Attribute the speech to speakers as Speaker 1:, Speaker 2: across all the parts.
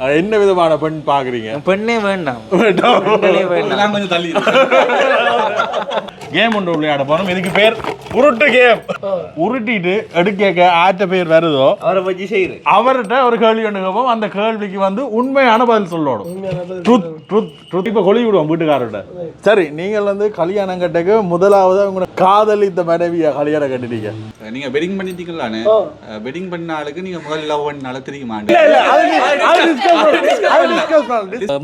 Speaker 1: என்ன விதமான பெண் பாக்குறீங்க
Speaker 2: பெண்ணே வேண்டாம். வேண்டாம்.
Speaker 3: கொஞ்சம் தள்ளி
Speaker 1: கேம் ஒன்று விளையாட போறோம். இதுக்கு பேர் உருட்டு கேம் உருட்டிட்டு எடுக்க ஆற்ற பேர் வருதோ
Speaker 2: அவரை பற்றி செய்கிறேன்
Speaker 1: அவர்கிட்ட ஒரு கேள்வி ஒன்று கேட்போம் அந்த கேள்விக்கு வந்து உண்மையான பதில் சொல்லணும். ட்ரூத் ட்ரூத் ட்ரூத் இப்போ கொலி விடுவோம் வீட்டுக்காரர்கிட்ட. சரி நீங்கள் வந்து கல்யாணம் கட்டக்கு முதலாவது உங்களோட காதலித்த மனைவியா கல்யாணம் கட்டிட்டீங்க.
Speaker 3: நீங்க வெட்டிங் பண்ணிட்டீங்களானே வெட்டிங் பண்ண ஆளுக்கு நீங்க முதல்ல லவ் பண்ணால தெரிய மாட்டேன்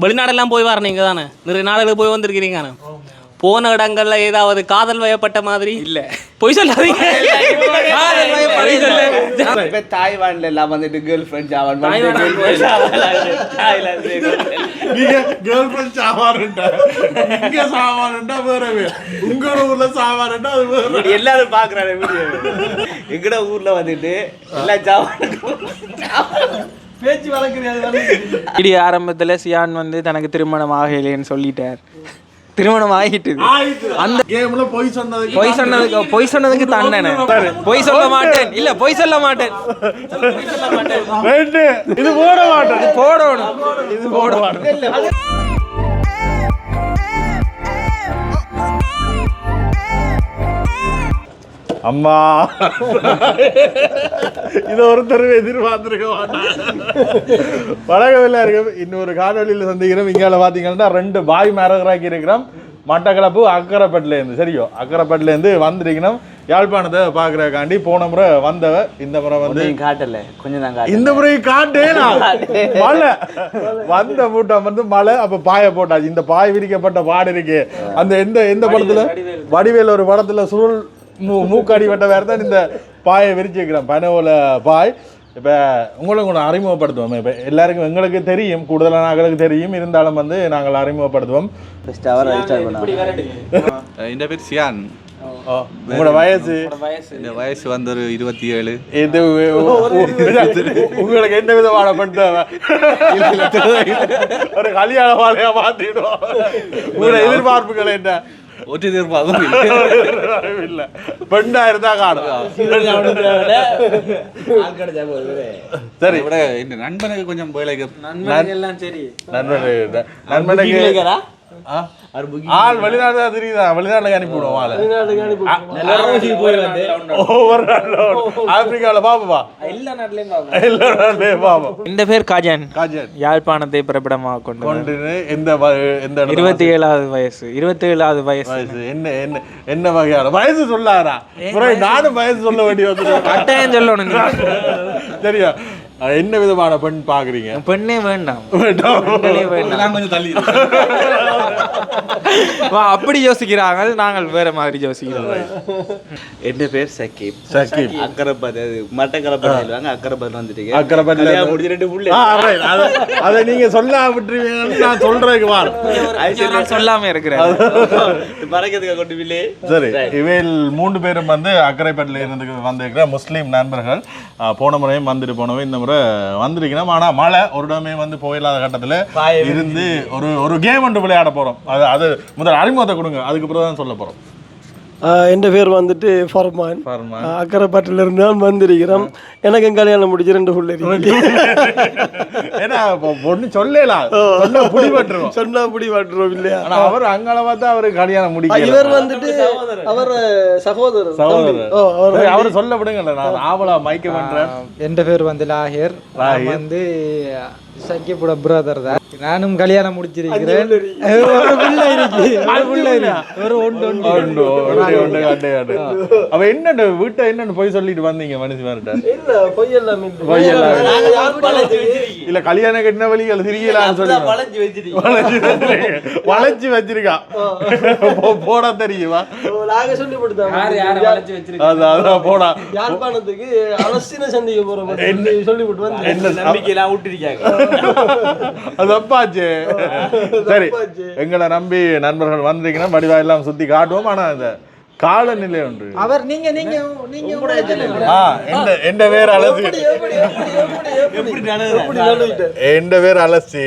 Speaker 4: வெளிநாடெல்லாம் போய் வர நீங்க தானே நிறைய நாடுகளுக்கு போய் வந்திருக்கிறீங்க தானே? போன இடங்கள்ல ஏதாவது காதல் வயப்பட்ட மாதிரி? இல்ல. பொய் சொல்லாதீங்க.
Speaker 2: தாய்வான்ல எல்லாம் வந்துட்டு கேர்ள் ஃப்ரெண்ட் ஜாவான்
Speaker 1: நீங்க கேர்ள் ஃப்ரெண்ட் சாவாருண்டா இங்க சாவாருண்டா வேற வேற. உங்க ஊர்ல சாவாருண்டா அது வேற.
Speaker 2: எல்லாரும் பாக்குறாங்க வீடியோ எங்கட ஊர்ல வந்துட்டு எல்லா ஜாவானுக்கும்
Speaker 5: வீடியோ ஆரம்பத்தில் சியான் வந்து தனக்கு திருமணம் ஆகலைன்னு சொல்லிட்டார். திருமணம் ஆகிட்டுது.
Speaker 1: அந்த கேம்ல பொய் சொன்னதுக்கு
Speaker 5: பொய் சொன்னதுக்கு பொய் சொன்னதுக்கு தண்டனை பொய் சொல்ல மாட்டேன். இல்ல பொய் சொல்ல மாட்டேன்.
Speaker 1: இது போட மாட்டேன்.
Speaker 5: போடணும். இது போடணும்.
Speaker 1: அம்மா. இதை ஒருத்தர் எதிர்பார்த்திருக்க மாட்டாங்க வணக்கம் எல்லாருக்கும் இன்னொரு காணொலியில் சந்திக்கிறோம். இங்கால பார்த்தீங்கன்னா ரெண்டு பாய் மரகராக்கி இருக்கிறோம். மட்டக்களப்பு அக்கரைப்பட்டிலேருந்து சரியோ? அக்கரைப்பட்டிலேருந்து வந்திருக்கணும். யாழ்ப்பாணத்தை பார்க்குறக்காண்டி போன முறை வந்தவ இந்த முறை வந்து
Speaker 2: காட்டல. கொஞ்சம் தான்
Speaker 1: இந்த முறை காட்டேனா? மழை. வந்த மூட்டம் வந்து மழை அப்ப பாய போட்டாச்சு. இந்த பாய் விரிக்கப்பட்ட பாடு இருக்கு. அந்த எந்த எந்த படத்துல? வடிவேல். ஒரு படத்துல சுருள் மூ மூக்காடி வட்ட வேற தான் இந்த பாயை விரிச்சிருக்கிறேன் பனவோல பாய். இப்போ உங்களுக்கு ஒன்று அறிமுகப்படுத்துவோம். இப்போ எல்லாருக்கும் எங்களுக்கு தெரியும் கூடுதலான ஆட்களுக்கு தெரியும். இருந்தாலும் வந்து நாங்கள் அறிமுகப்படுத்துவோம்.
Speaker 3: இந்த பேர் சியான்.
Speaker 1: ஓ, உங்களோட வயசு?
Speaker 3: இந்த வயசு. வந்து ஒரு இருபத்தி ஏழு
Speaker 1: இது உங்களுக்கு என்ன விதமான பெண் தேவை ஒரு கல்யாண வாழையா மாத்திடுவோம். உங்களோட எதிர்பார்ப்புகள் என்ன?
Speaker 3: ஒற்றை எதிர்பார்க்கும் இல்லை.
Speaker 1: இல்ல பெண்ணா இருந்தா காணும். சரி.
Speaker 3: விட இந்த நண்பனுக்கு கொஞ்சம் வேலைக்கு
Speaker 5: எல்லாம் சரி.
Speaker 1: நண்பனுக்கு நண்பனுக்கு? ஆள் வெளிநாடு தான் தெரியுதா? வெளிநாட்டுக்கு அனுப்பி விடுவோம் ஆளை. ஆப்பிரிக்காவில் பாப்பா
Speaker 5: எல்லா நாட்டிலையும்
Speaker 1: எல்லா நாட்டிலையும் பாப்போம்.
Speaker 5: இந்த பேர் காஜன்.
Speaker 1: காஜன்.
Speaker 5: யாழ்ப்பாணத்தை பிறப்பிடமாக கொண்டு
Speaker 1: கொண்டு எந்த
Speaker 5: இருபத்தி ஏழாவது வயசு இருபத்தி ஏழாவது வயசு.
Speaker 1: வயசு. என்ன என்ன என்ன வகையான வயசு சொல்லாரா? நானும் வயசு சொல்ல வேண்டி வந்துருவேன்
Speaker 5: கட்டாயம் சொல்லணும் நீ.
Speaker 1: என்ன விதமான பெண் பாக்குறீங்க?
Speaker 5: பெண்ணே வேண்டாம்.
Speaker 1: வேண்டாம்.
Speaker 5: வா, அப்படி யோசிக்கிறாங்க நாங்கள் வேற மாதிரி யோசிக்கிறோம்.
Speaker 2: என் பேர்? சக்கீப்
Speaker 1: சக்கீப்.
Speaker 2: அக்கரைப்பது மட்டக்கரைப்பது சொல்லுவாங்க. அக்கரைப்பது வந்துட்டீங்க. கல்யாணம் முடிஞ்சு ரெண்டு புள்ள.
Speaker 1: அத- நீங்க சொல்ல விட்டுருவீங்கன்னு நான் சொல்றதுக்கு வா
Speaker 5: நான் சொல்லாம இருக்கிறேன்.
Speaker 2: மறைக்கிறதுக்கு கொண்டு பிள்ளை
Speaker 1: சரி இவையில் மூன்று பேரும் வந்து அக்கரைப்பட்டில் இருந்து வந்திருக்கிற முஸ்லீம் நண்பர்கள் போன முறையும் வந்துட்டு போனவே. இந்த முறை வந்திருக்கணும். ஆனா மழை ஒரு இடமே வந்து போயில்லாத கட்டத்துல இருந்து ஒரு ஒரு கேம் ஒன்று விளையாட போறோம். அது அது முதல் அறிமுகத்தை கொடுங்க. அதுக்கப்புறம் தான் சொல்ல போறோம்.
Speaker 6: ஆஹ் என் பேர் வந்துட்டு ஃபர்மான்.
Speaker 1: ஃபர்மான்.
Speaker 6: ஆஹ் அக்கரைப்பட்டில இருந்து தான் வந்திருக்கிறோம். எனக்கு கல்யாணம் முடிச்சு ரெண்டு பிள்ளை.
Speaker 1: ஏன்னா பொண்ணு சொல்லலாம் சொன்னா
Speaker 6: அப்படி வாட்டுறோம் இல்லையா?
Speaker 1: ஆனா அவர் அங்கால பார்த்தா அவரு கல்யாணம்
Speaker 6: ஆஹ்
Speaker 1: முடிக்கல.
Speaker 6: இவர் வந்துட்டு அவர் சகோதரர்.
Speaker 1: சகோதரர்.
Speaker 6: ஓ அவர்
Speaker 1: அவரை சொல்ல விடுங்கல்ல நான் ஆவலா மயக்க பண்றேன்.
Speaker 7: என் பேர் வந்து லாஹிர். வந்து சக்கியப்பட பிரதர் தான். நானும் கல்யாணம் முடிச்சிருக்கிறேன். ஒரு பிள்ளை இருக்கு. ஒரு பிள்ளை இருக்கு. ஒன்று ஒன்று.
Speaker 1: அவ என்னண்டு வீட்டை என்னன்னு போய் சொல்லிட்டு வந்தீங்க
Speaker 6: இல்ல பொய்யெல்லாம் இல்லை.
Speaker 1: பொய் எல்லாம் இல்ல கல்யாணம் கட்டின வழிகள் திரியலான்னு சொல்லி
Speaker 2: பழச்சு வச்சிருக்கீங்க.
Speaker 1: வளைச்சு வச்சிருக்கா. போட தெரியுமா?
Speaker 6: நாங்க சொல்லி கொடுத்தோம்.
Speaker 1: போடா.
Speaker 6: யாழ்ப்பாணத்துக்கு அலசின சந்திக்க போறோம். சொல்லி சொல்லிவிட்டு வந்து.
Speaker 1: என்ன
Speaker 2: நம்பிக்கையெல்லாம் விட்டுருக்காங்க
Speaker 1: அது தப்பாச்சு சரி எங்களை நம்பி நண்பர்கள் வந்திருக்கீங்கன்னா வடிவா எல்லாம் சுத்தி காட்டுவோம். ஆனா இந்த காலநிலை ஒன்று.
Speaker 7: அவர் நீங்க நீங்க நீங்க
Speaker 1: எந்த பேர் அலசி? எந்த பேர் அலசி?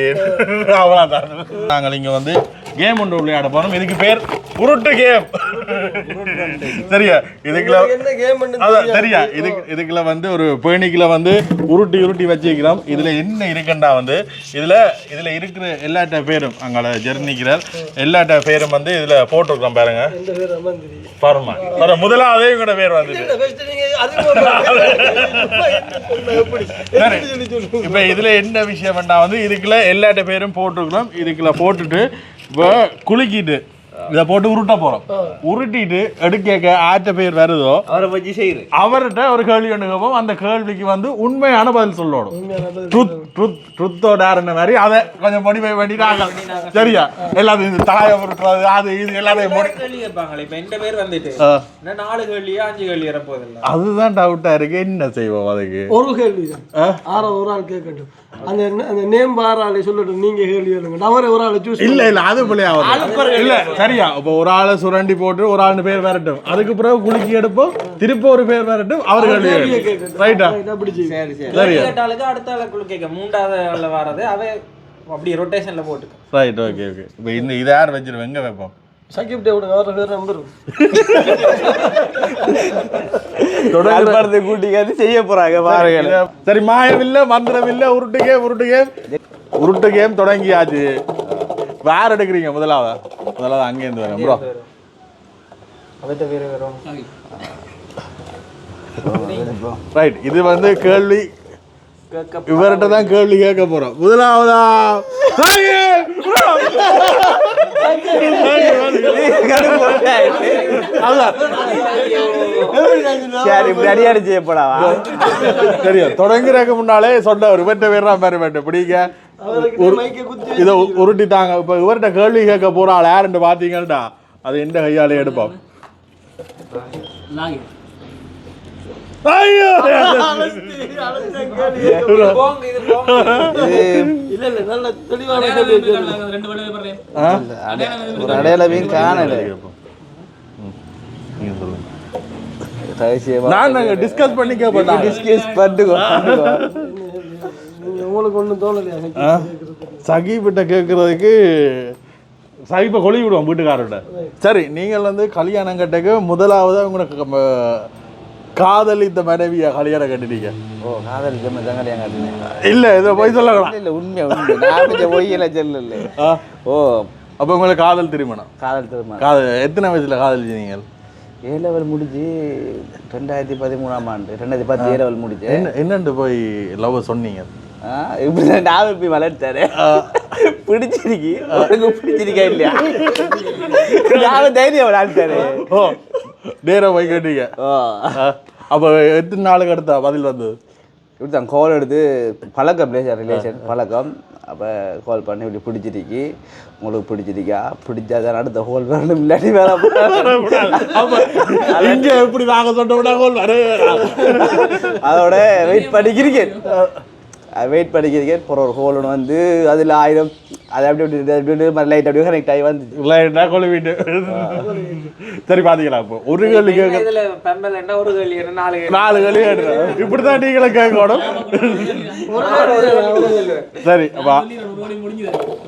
Speaker 1: அவ்வளோதான் நாங்கள் இங்க வந்து கேம் ஒன்று விளையாட போறோம். இதுக்கு பேர் உருட்டு கேம் சரியா? இதுக்குள்ள அதான் சரியா? இதுக்கு இதுக்குள்ள வந்து ஒரு பேணிக்குள்ள வந்து உருட்டி உருட்டி வச்சுக்கிறோம் இதுல என்ன இருக்குண்டா வந்து? இதுல இதுல இருக்கிற எல்லாட்ட பேரும் அங்கால ஜெர்னிக்கிறார். எல்லாட்ட பேரும் வந்து இதுல போட்டிருக்கிறோம் பாருங்க.
Speaker 6: பேர்
Speaker 1: பரமா வர முதலாவதே இவங்களோட பேர் சரி. இப்ப இதுல என்ன விஷயம்னா வந்து இதுக்குள்ள எல்லாட்ட பேரும் போட்டிருக்கிறோம். இதுக்குள்ள போட்டுட்டு இப்போ குலுக்கிட்டு இதை போட்டு உருட்ட போறோம். உருட்டிட்டு எடுக்க ஆற்ற பேர் வருதோ
Speaker 2: அவரை பற்றி செய்கிறேன்
Speaker 1: அவர்கிட்ட ஒரு கேள்வி ஒன்று அந்த கேள்விக்கு வந்து உண்மையான பதில் சொல்லணும். ட்ருத் ட்ருத் ட்ருத்தோட மாதிரி அதை கொஞ்சம் மோடிஃபை பண்ணிட்டாங்க. சரியா? எல்லாத்தையும் இந்த தலையை உருட்டுறது அது இது எல்லாத்தையும்
Speaker 5: கேள்வி கேட்பாங்களே இப்ப எந்த பேர் வந்துட்டு. நாலு கேள்வியா அஞ்சு கேள்வி வரப்போதில்ல
Speaker 1: அதுதான் டவுட்டா இருக்கு. என்ன செய்வோம் அதுக்கு?
Speaker 6: ஒரு கேள்வி. ஆறா ஒரு ஆள் கேட்கட்டும். அந்த அந்த நேம் பார் ஆளை சொல்லட்டும். நீங்க கேள்வி எழுங்க அவரை ஒரு ஆளை சூஸ்
Speaker 1: இல்ல இல்ல அது பிள்ளையா. இல்ல சரியா. இப்போ ஒரு ஆளை சுரண்டி போட்டு ஒரு ஆளு பேர் வரட்டும். அதுக்கு பிறகு குலுக்கி எடுப்போம். திருப்பி ஒரு பேர் வரட்டும். அவர் கேள்வி ரைட்டா
Speaker 2: சரி சரி.
Speaker 5: கேட்டாளுக்கு அடுத்த ஆளுக்குள்ள கேட்க மூன்றாவது ஆள்ல வர்றது அவ அப்படி ரொட்டேஷன்ல போட்டுக்க
Speaker 1: ரைட் ஓகே ஓகே இப்போ இந்த இதை யார் வச்சிருவோம் எங்க வைப்போம்
Speaker 6: சக்கிப்டே விடுங்க அவரை பேர் நம்பரும்
Speaker 2: படத்தை கூட்டிக்காது செய்ய போறாங்க பாருங்க
Speaker 1: சரி மாயம் இல்ல மந்திரம் இல்ல உருட்டு கேம் உருட்டு கேம் உருட்டு கேம் தொடங்கியாச்சு. வேற எடுக்கிறீங்க முதலாவதா? முதலாவது அங்கேருந்து வரேன் ப்ரோ ரைட் இது வந்து கேள்வி. இவர்கிட்ட தான் கேள்வி கேட்க போறோம். முதலாவதா சாமி! அதான்.
Speaker 2: சரி இப்படி அடியாடி செய்யப்படாவா
Speaker 1: சரியா தொடங்குறதுக்கு முன்னாலே சொன்ன ஒரு வெட்ட வேறா மாதிரி
Speaker 6: மைக்கை குத்தி
Speaker 1: இதை உருட்டிட்டாங்க. இப்போ இவர்கிட்ட கேள்வி கேட்க போற ஆள் யாருன்னு பார்த்தீங்கன்னா அது எந்த கையாலே எடுப்போம். ஐயோ
Speaker 5: போங்க இது போங்க
Speaker 6: இல்ல இல்ல நல்ல தெளிவான கேள்வி கேளுங்க.
Speaker 4: ரெண்டு பேரும் போடுறேன்
Speaker 2: ஒரு அடையாளமையும் காணல
Speaker 1: நீங்க சொல்லுங்க
Speaker 2: ரகசியமா
Speaker 1: நான் நாங்க டிஸ்கஸ் பண்ணி கேட்போம்
Speaker 2: டிஸ்கஸ் பண்ணுங்க
Speaker 6: உங்களுக்கு ஒண்ணும் தோணலையா?
Speaker 1: சகிப்பிட்ட கேட்கறதுக்கு சகிப்பை கொழி விடுவோம் வீட்டுக்காரர்கிட்ட சரி நீங்கள் வந்து கல்யாணம் கட்டக்கு முதலாவது உங்களுக்கு காதலித்த மனைவியா கல்யாணம் கட்டிட்டீங்க?
Speaker 2: ஓ காதல் ஜம்ம தங்கலையா காட்டுனேன்.
Speaker 1: இல்ல இதை போய் சொல்லலாம்?
Speaker 2: இல்ல உண்மை உண்மை. நான் பொய்யெல்லாம் சொல்லல. ஓ.
Speaker 1: அப்போ உங்களுக்கு காதல் திருமணம்?
Speaker 2: காதல் திருமணம்.
Speaker 1: காதல் எத்தனை வயசுல காதலிச்சீங்க
Speaker 2: ஏ லெவல் முடிஞ்சு ரெண்டாயிரத்தி பதிமூணாம் ஆண்டு ரெண்டாயிரத்தி பத்து ஏ லெவல் முடிஞ்சு.
Speaker 1: என்ன என்னண்டு போய் லவ் சொன்னீங்க?
Speaker 2: ஆ, இப்படிதான் நான் போய் வளர்த்தாரு. பிடிச்சிருக்கு. பிடிச்சிருக்கா இல்லையா? நான் தைரியம் வளர்த்தாரு.
Speaker 1: ஓ நேரா போய் கேட்டீங்க. அப்போ எத்தனை நாளுக்கு அடுத்தா பதில் வந்தது?
Speaker 2: இப்படி தான் கால் எடுத்து பழக்கம் ரிலேஷன் ரிலேஷன் பழக்கம். அப்போ கால் பண்ணி இப்படி பிடிச்சிருக்கு உங்களுக்கு பிடிச்சிருக்கா பிடிச்சா தான் அடுத்த ஹோல் வரணும் இல்லாட்டி வேற
Speaker 1: அப்ப இங்க எப்படி நாங்க சொன்னோம்னா கோல் வரவே வராது.
Speaker 2: அதோட வெயிட் பண்ணிக்கிறேன் வெயிட் பண்ணிக்கிறேன் அப்புறம் ஒரு ஹோல் ஒன்று வந்து அதில் ஆயிரம் அது அப்படி அப்படி அப்படி அப்படி லைட் அப்படியே கனெக்ட் ஆகி வந்துச்சு.
Speaker 1: லைட்டா கொழுவிட்டு சரி பாத்தீங்களா இப்போ ஒரு கேள்வி கேட்க
Speaker 5: ஒரு கேள்வி என்ன? நாலு கேள்வி.
Speaker 1: நாலு கேள்வி கேட்டுறேன் இப்படிதான் நீங்களும் கேட்கணும். சரி அப்பா.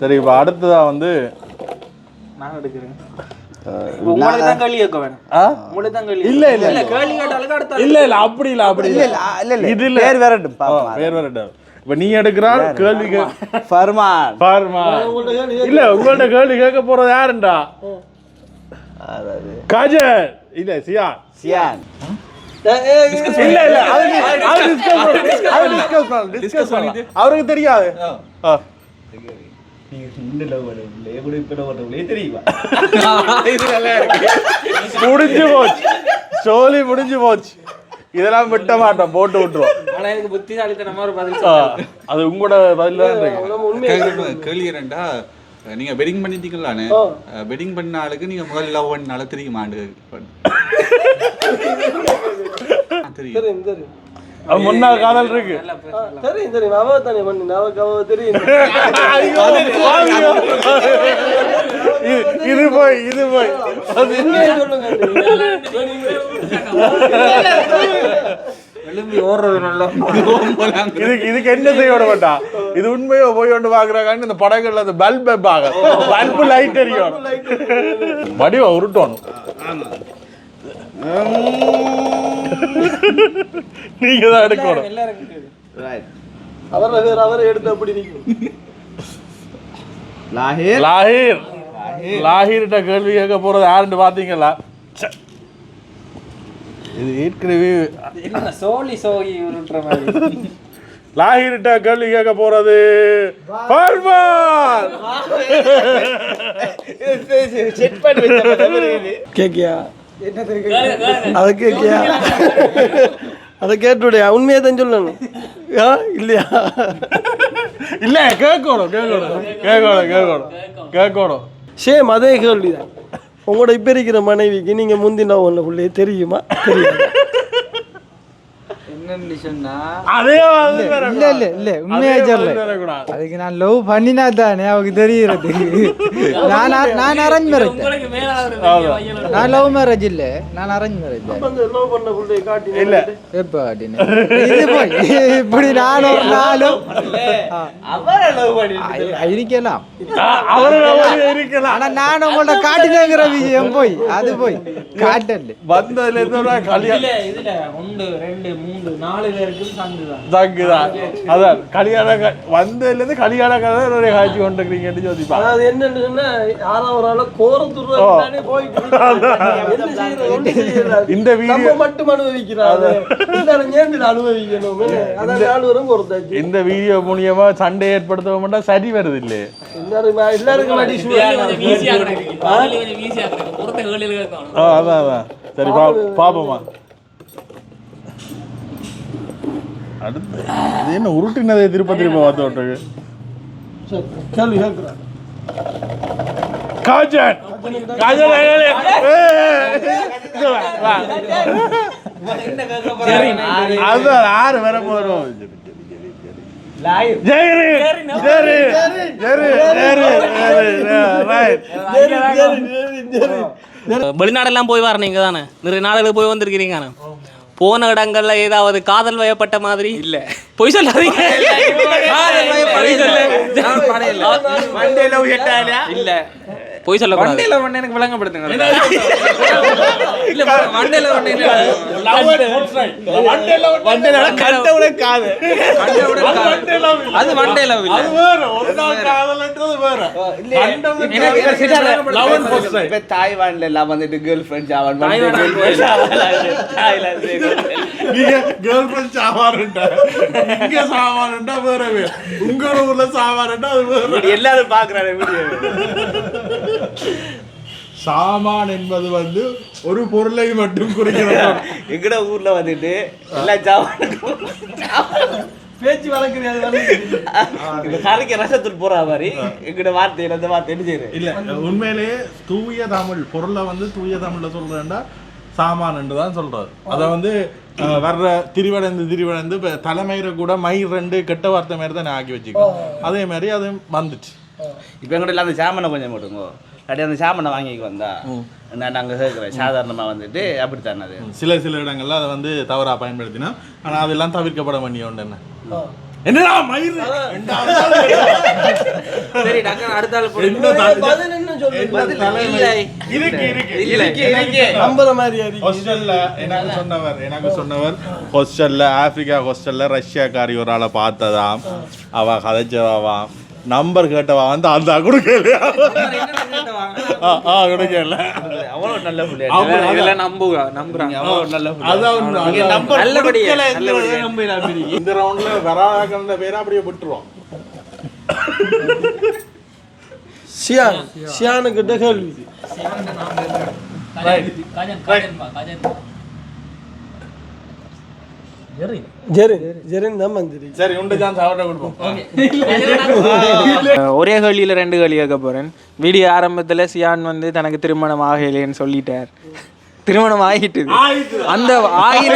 Speaker 1: சரி இப்போ அடுத்ததா வந்து
Speaker 5: நான் எடுக்கிறேன். உங்களுக்கு தான் கேள்வி கேட்க வேணும்.
Speaker 1: ஆ?
Speaker 5: உங்களுக்கு தான் கேள்வி
Speaker 1: இல்ல இல்ல அப்படி இல்ல அப்படி
Speaker 2: இல்லை.
Speaker 1: இல்ல
Speaker 2: இல்லை இல்லை.
Speaker 1: இது
Speaker 2: இல்லை
Speaker 1: இல்ல.
Speaker 2: பேர் வரட்டும்
Speaker 1: பேர் வரட்டும் இப்ப நீ எடுக்கிறாள் கேள்வி
Speaker 2: ஃபர்மான்.
Speaker 1: பாருமா இல்ல உங்கள்ட்ட கேள்வி கேட்க போறது யாருண்டா? கஜல். இல்ல சியா
Speaker 2: சியான்.
Speaker 1: பண்ணு. அவருக்கு தெரியாது. முடிஞ்சு போச்சு. சோலி முடிஞ்சு போச்சு. இதெல்லாம் விட்ட மாட்டோம் போட்டு விட்டுருவோம்.
Speaker 5: ஆனா எனக்கு புத்திசாலித்தனமா ஒரு பதில்
Speaker 1: அது உங்களோட பதில் தான்
Speaker 3: கேள்வி- என்னண்டா நீங்க வெட்டிங் பண்ணிட்டீங்களானே வெட்டிங் பண்ண ஆளுக்கு நீங்க முதல்ல லவ் பண்ணால தெரியுமாண்டு தெரியும்.
Speaker 6: தெரியும் தெரியும்.
Speaker 1: முன்னாள் காதல் இருக்கு.
Speaker 6: தெரியும் தெரியும். அவ தானே பண்ணி அவ தெரியும்.
Speaker 1: ஐயோ, ஐயோ. இது- போய் இது போய்.
Speaker 5: எழும்பி ஓடுறது நல்லா.
Speaker 1: இதுக்கு இதுக்கு என்ன செய்ய விட மாட்டா? இது உண்மையோ போய் கொண்டு பாக்குறாங்க இந்த படங்கள்ல அந்த பல்ப் பல்பாக பல்பு லைட் எரியும். வடிவ உருட்டணும். நீங்க தான் எடுக்கணும்
Speaker 6: அவரை அவரை எடுத்து அப்படி நிற்கும்
Speaker 2: லாஹிர்.
Speaker 1: லாஹீர். லாஹீர்கிட்ட கேள்வி கேட்க போறது யாருன்னு பாத்தீங்களா. இது ஏற்கனவே
Speaker 7: என்ன சோழி சோகி உருட்டுற மாதிரி.
Speaker 1: கேள்வி கேட்க போறது
Speaker 2: செட் பண்ணி
Speaker 6: கேக்கியா? அதை கேக்கியா அதை கேட்டுடைய உண்மையை தான் சொல்லணும். ஆ இல்லையா?
Speaker 1: இல்ல கேட்கணும் கேட்கணும். கேட்கணும் கேட்கணும். கேட்கணும்.
Speaker 6: சேம் அதே கேள்விதான். உங்களோட இப்ப இருக்கிற மனைவிக்கு நீங்க முந்தின ஒன்று பிள்ளைய தெரியுமா? தெரியாது.
Speaker 1: அதே
Speaker 7: இல்ல இல்ல இல்ல உண்மையா சொல்ல. அதுக்கு நான் லவ் பண்ணினா தானே அவருக்கு தெரியுறது நான் நான் அரேஞ்ச் மேரேஜ் நான் லவ் மேரேஜ் இல்ல. நான் அரேஞ்ச் மேரேஜ்
Speaker 6: அந்த லவ் பண்ண பிள்ளைய காட்டி
Speaker 1: இல்ல.
Speaker 7: எப்ப காட்டினேன்? இது போய் இப்படி நான் ஒரு நாளும் இருக்கலாம்.
Speaker 1: இருக்கலாம்.
Speaker 7: ஆனா நான் உங்கள்ட்ட காட்டினேங்கிற விஷயம் போய் அது போய் காட்டல.
Speaker 1: வந்ததுல இருந்து ஒரு கல்யாணம்.
Speaker 5: இதுல ஒன்று ரெண்டு மூன்று தான்
Speaker 1: அதான் கல்யாண க- வந்ததுல இருந்து கல்யாண கதை ஒரு காட்சி
Speaker 6: அதாவது என்னன்னு சொன்னா யாராவது ஒரு ஆள கோரத்துறானே போயிட்டு.
Speaker 1: இந்த வீடியோ
Speaker 6: மட்டும் அனுபவிக்கிறாரு அனுபவிக்கணும். அதான் பொறுத்தாச்சு.
Speaker 1: இந்த வீடியோ மூலியமா சண்டை ஏற்படுத்த மாட்டா சரி வருது இல்லையே
Speaker 6: எல்லாரும் எல்லாருக்கும்
Speaker 1: அதான் அதான். சரி பாப்போமா? அடுத்து இது என்ன உருட்டினதே திருப்ப திருப்ப பார்த்து விட்டுருக்கு
Speaker 6: கேள்வி கேட்கிறார்
Speaker 1: காஜன்! காஜன். அதுதான் ஆறு வர போறோம்
Speaker 4: வெளிநாடெல்லாம் போய் வர நீங்க தானே? நிறைய நாடுகளுக்கு போய் வந்திருக்கிறீங்க போன இடங்கள்ல ஏதாவது காதல் வயப்பட்ட மாதிரி? இல்ல. பொய் சொல்லாதீங்க.
Speaker 5: இல்ல
Speaker 4: பொய் சொல்லக்கூடாது.
Speaker 5: வண்டியில ஒண்ணு எனக்கு விளங்கப்படுத்துங்க. இல்ல வண்டியில ஒண்ணு
Speaker 2: கண்டவுட காது.
Speaker 5: அது வண்டியில இல்ல.
Speaker 1: அது வேற. ஒரு நாள் காதல்ன்றது வேற.
Speaker 2: இப்ப தாய்வான்ல எல்லாம் வந்துட்டு கேர்ள் ஃப்ரெண்ட்ஸ் அவன்
Speaker 1: நீங்க கேர்ள் ஃபிரெண்ட் சாவாருண்டா இங்க சாவாருண்டா வேற உங்க ஊர்ல சாவாருண்டா அது வேற.
Speaker 2: எல்லாரும் பாக்குறாரு வீடியோ
Speaker 1: சாமான் என்பது வந்து ஒரு பொருளை மட்டும் குறிக்கிறது.
Speaker 2: எங்கட ஊர்ல வந்துட்டு எல்லா ஜாவானுக்கும்
Speaker 6: பேச்சு வளர்க்குறது
Speaker 2: இந்த கரைக்கு ரசத்தில் போற மாதிரி எங்கட வார்த்தையில அந்த வார்த்தை என்ன செய்யுது
Speaker 1: இல்ல உண்மையிலேயே தூய தமிழ் பொருளை வந்து தூய தமிழ்ல சொல்றேன்டா சாமான் என்று தான் சொல்றாரு. அதை வந்து வர்ற திரிவடைந்து திரிவடைந்து இப்ப தலைமையில கூட மை ரெண்டு கெட்ட வார்த்தை மாதிரி தான் ஆக்கி வச்சுக்கோம் அதே மாதிரி அது வந்துச்சு.
Speaker 2: இப்போ எங்கள்ட்ட எல்லாம் அந்த சாமனை கொஞ்சம் போட்டுங்க அப்படியே அந்த சாமனை வாங்கிக்கு வந்தா நான் நாங்கள் கேட்குறேன் சாதாரணமா வந்துட்டு அப்படித்தானே அது?
Speaker 1: சில சில இடங்கள்ல அதை வந்து தவறா பயன்படுத்தினா ஆனா அதெல்லாம் தவிர்க்கப்பட வேண்டிய ஒன்று என்ன? என்னடா மயிர்
Speaker 5: சரி டக்குனு அடுத்த ஆள்
Speaker 1: சொன்னவர் எனக்கு சொன்னவர் ஹாஸ்டல்ல ஆப்பிரிக்கா ஹாஸ்டல்ல ரஷ்யாக்காரி ஒரு ஆளை பார்த்ததாம். அவ கதைச்சதாவாம். நம்பர் கேட்டவா வந்து அந்த கொடுக்கலையா ஆ, ஆ
Speaker 2: அவ்வளோ நல்ல
Speaker 5: நம்புவா நம்புறாங்க
Speaker 2: அவ்வளோ நல்ல நம்பர்
Speaker 5: நல்லபடியா.
Speaker 1: இந்த ரவுண்ட்ல வராத பேரை அப்படியே விட்டுருவோம்
Speaker 6: சியான் சியானுக்கிட்ட கேள்வி ஜெரி ஜெரின் தான் மந்திரி
Speaker 1: சரி உண்டு சான்ஸ் அவர்கிட்ட கொடுப்போம்
Speaker 5: அஹ் ஒரே கேள்வியில் ரெண்டு கேள்வி கேட்க போகிறேன் வீடியோ ஆரம்பத்தில் சியான் வந்து தனக்கு திருமணம் ஆகலைன்னு சொல்லிட்டார். திருமணம் ஆகிட்டுது அந்த ஆகின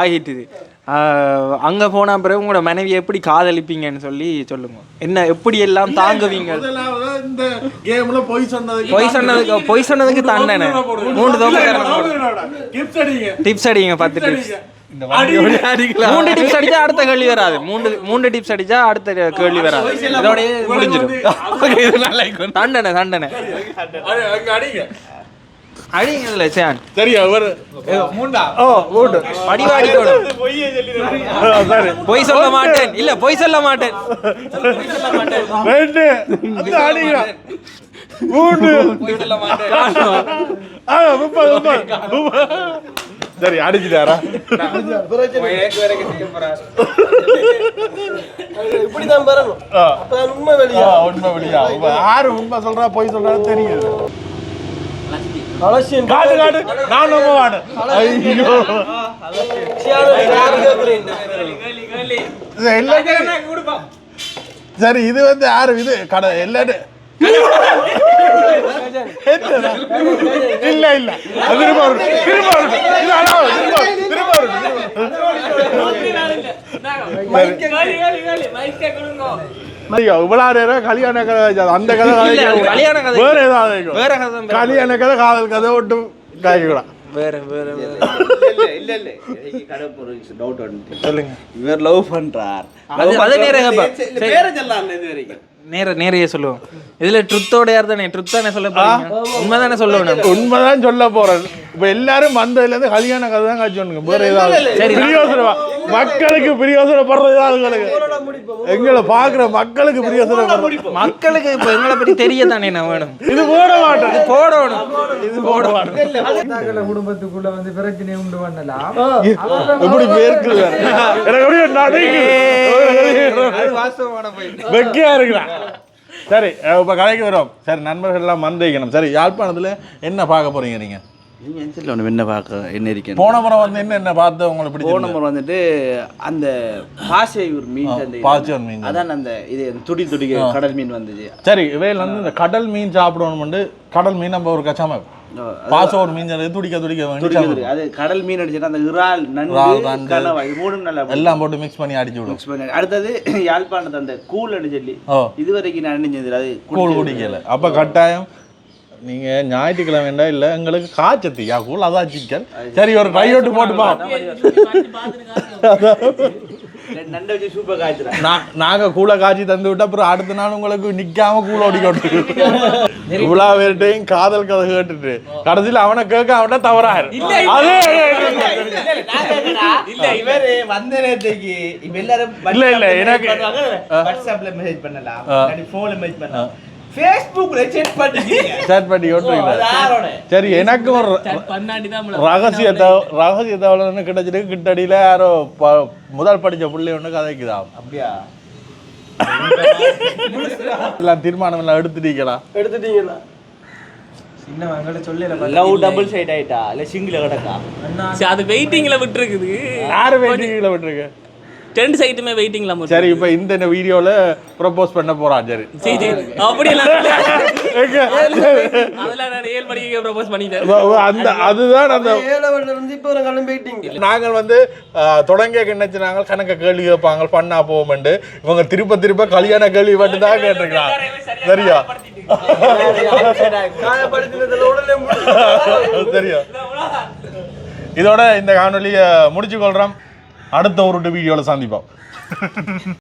Speaker 5: ஆகிட்டுது. அங்க போன பிறகு உங்களோட மனைவி எப்படி காதலிப்பீங்கன்னு சொல்லி சொல்லுங்க. என்ன எப்படி எல்லாம் தாங்குவீங்க?
Speaker 1: இந்த கேம்ல பொய் சொன்னதுக்கு
Speaker 5: பொய் சொன்னதுக்கு பொய் சொன்னதுக்கு தண்டனை. மூணு
Speaker 1: அடிங்க.
Speaker 5: டிப்ஸ் அடிங்க பத்து டிப்ஸ் மூன்று டிப்ஸ் அடிச்சா அடுத்த கேள்வி வராது. மூன்று மூன்று டிப்ஸ் அடிச்சா அடுத்த கேள்வி வராது. இதோடய முடிஞ்சிடும். தண்டனை தண்டனை. அடிங்கல்ல சேன்
Speaker 1: சரியா ஒரு ஓ மூட்டு
Speaker 5: படிவாடிக்கணும்
Speaker 1: சரி.
Speaker 5: பொய் சொல்ல மாட்டேன். இல்ல பொய் சொல்ல மாட்டேன்.
Speaker 1: ரெண்டு. அந்த அடிங்க மூணு ஆ, முப்பது முப்பது. முப்பது. சரி அடிச்சுட்டாரா?
Speaker 6: இப்படிதான் வரணும்
Speaker 1: ஆ.
Speaker 6: அப்பதான் உண்மை வெளியா.
Speaker 1: ஆ, உண்மை வெளியா. உண்மை. யாரு உண்மை சொல்றா பொய் சொல்றா தெரியுது. காட்டு காட்டு நான் நம்ப மாட்டேன் ஐயோ சரி இது வந்து யாரு இது கடை எல்லாரும் என்னடா? இல்ல இல்ல அது திரும்ப. திரும்ப திரும்ப திரும்ப இவ்வளவு நேரம் கல்யாண கதை வச்சாது. அந்த கதை
Speaker 5: அது கல்யாண கதை.
Speaker 1: வேற ஏதாவது.
Speaker 5: வேற கதை.
Speaker 1: கல்யாண கதை காதல் கதை விட்டு காய்க்கூடாது
Speaker 5: வேற வேற வேற.
Speaker 2: இல்ல இல்ல எனக்கு கடவுள் ஒரு டவுட் வந்து
Speaker 1: சொல்லுங்க.
Speaker 2: இவர் லவ் பண்றார்.
Speaker 5: அது- அது நேரா கேப்பா. சரி.
Speaker 2: பேர சொல்லலாம் இது வரைக்கும்.
Speaker 5: நேர நேரையே சொல்லுவோம். இதுல ட்ருத்தோட யார் தானே? ட்ருத் தானே சொல்ல உண்மைதானே சொல்லணும்
Speaker 1: உண்மைதான் சொல்ல போறது இப்ப எல்லாரும் வந்ததுல இருந்து கல்யாண கதை தான் காய்ச்சோனுங்க வேற ஏதாவது மக்களுக்கு ஏதாவது எங்களுக்கு எங்களை பாக்குற மக்களுக்கு பிரியோசனப்படுறது
Speaker 5: மக்களுக்கு இப்ப எங்களை பத்தி தெரிய தானே நான் வேணும்?
Speaker 1: இது போட மாட்டேன்
Speaker 5: போடணும். இது போடணும்.
Speaker 7: தாக்கல குடும்பத்துக்குள்ள வந்து பிரச்சனை உண்டு பண்ணலாம்.
Speaker 1: எப்படி பேருக்கு எனக்கு அப்படியே
Speaker 5: போய்
Speaker 1: வெக்கையா இருக்கிறான் சரி இப்ப கடைக்கு வரோம். சரி நண்பர்கள் எல்லாம் மந்திக்கணும் சரி யாழ்ப்பாணத்துல என்ன பார்க்க போறீங்க நீங்க?
Speaker 2: நீங்க என்ன பார்க்க என்ன இருக்கேன்
Speaker 1: போன முறை வந்து என்ன என்ன பார்த்து உங்களுக்கு
Speaker 2: போன
Speaker 1: பிடிச்ச
Speaker 2: முறை வந்துட்டு அந்த பாசையூர் மீன் சந்தை
Speaker 1: பாசியூர் மீன்
Speaker 2: அதான் அந்த இது துடி துடி கடல் மீன் வந்துச்சு
Speaker 1: சரி இவையில் வந்து இந்த கடல் மீன் சாப்பிடணும் கடல் மீன் நம்ம ஒரு கச்சாம பாசம் ஒரு மீன் துடிக்க துடிக்க.
Speaker 2: அது கடல் மீன் அடிச்சுன்னா அந்த இறால் நண்டு. கனவா இது மூணும் நல்லா
Speaker 1: எல்லாம் போட்டு மிக்ஸ் பண்ணி அடிச்சு விடும்
Speaker 2: மிக்ஸ் பண்ணி. அடுத்தது யாழ்ப்பாணத்து அந்த கூழ்னு சொல்லி
Speaker 1: ஓ.
Speaker 2: இது வரைக்கும் நான் நினைஞ்சது அது
Speaker 1: கூழ் குடிக்கல. அப்ப கட்டாயம் நீங்க ஞாயிற்றுக்கிழமை வேண்டாம் இல்ல எங்களுக்கு காய்ச்சத்தியா கூழ் அதான் சிக்கன் சரி ஒரு ட்ரையோட்டு போட்டு பா
Speaker 2: நண்டை வச்சு சூப்பர் காய்ச்சுறேன்
Speaker 1: நா- நாங்க கூழை காய்ச்சி தந்து விட்டு அப்புறம் அடுத்த நாள் உங்களுக்கு நிக்காம கூழ ஓடிக்கொண்டு இவ்வளோ பேர்ட்டையும் காதல் கதை கேட்டுட்டு. கடைசியில் அவனை கேட்க அவன தவறாரு
Speaker 2: இல்ல
Speaker 1: இல்ல, இல்ல, எனக்கு-
Speaker 2: வாட்ஸ்அப்ல மெசேஜ் பண்ணலாம். போன்ல மெசேஜ் பண்ணலாம். ஃபேஸ்புக்ல செக் பண்ணிட்டீங்க
Speaker 1: பண்ணி. சரி எனக்கு ஒரு ரகசிய தகவல் ரகசிய தகவல் கிட்டச்சிட்டு கிட்டடியில யாரோ ப- முதல் படிச்ச பிள்ளை ஒன்று கதைக்குதா
Speaker 2: அப்படியா?
Speaker 1: எல்லாம் தீர்மானம் எல்லாம் எடுத்துட்டீங்களா
Speaker 6: எடுத்துட்டீங்களா
Speaker 2: லவ் டபுள் சைட் ஆயிட்டா? இல்ல சிங்கிள் கிடக்கா?
Speaker 4: சரி, அது வெயிட்டிங்ல விட்டுருக்குது.
Speaker 1: யாரு வெயிட்டிங்ல விட்டுருக்கு?
Speaker 4: ரெண்டு சைட்டுமே வெயிட்டிங்ல
Speaker 1: சரி இப்ப இந்த வீடியோல ப்ரப்போஸ் பண்ண போறான் சரி.
Speaker 4: சரி சரி. அப்படியெல்லாம்
Speaker 1: எங்க?
Speaker 4: அதெல்லாம் நான் ஏழு மணிக்கு ப்ரப்போஸ் பண்ணிட்டேன்.
Speaker 1: அந்த அதுதான் அந்த
Speaker 6: ஏழவன்ல இருந்து இப்போ ஒரு கிளம்பிட்டீங்க
Speaker 1: நாங்கள் வந்து தொடங்கிய கிண்ணச்சு நாங்கள் கணக்க கேள்வி கேட்பாங்க பண்ணா போவோம்ண்டு. இவங்க திருப்ப திருப்ப கல்யாண கேள்வி மட்டும் தான் கேட்டிருக்கிறாங்க சரியா. சரியா? இதோட இந்த காணொலியை முடிச்சு கொள்றோம் அடுத்த ஒரு வீடியோவில் சந்திப்போம்.